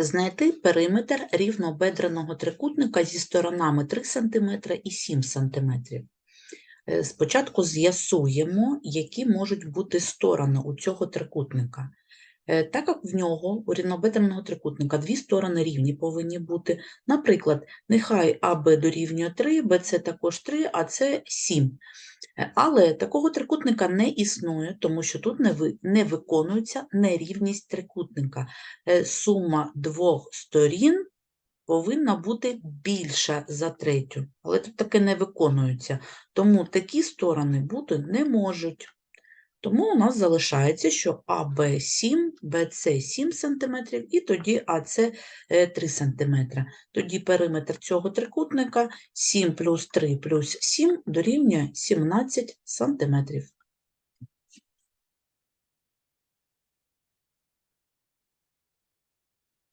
Знайти периметр рівнобедреного трикутника зі сторонами 3 см і 7 см. Е, Спочатку з'ясуємо, які можуть бути сторони у цього трикутника. Е, Так як в нього, у рівнобедреного трикутника, дві сторони рівні повинні бути. Наприклад, нехай АБ дорівнює 3, БЦ також 3, а це 7. Е, Але такого трикутника не існує, тому що тут не, ви, не виконується нерівність трикутника. Е, Сума двох сторін повинна бути більша за третю, але тут таке не виконується. Тому такі сторони бути не можуть. Тому у нас залишається, що АБ 7, БЦ 7 см і тоді АЦ 3 см. Тоді периметр цього трикутника 7 плюс 3 плюс 7 дорівнює 17 см.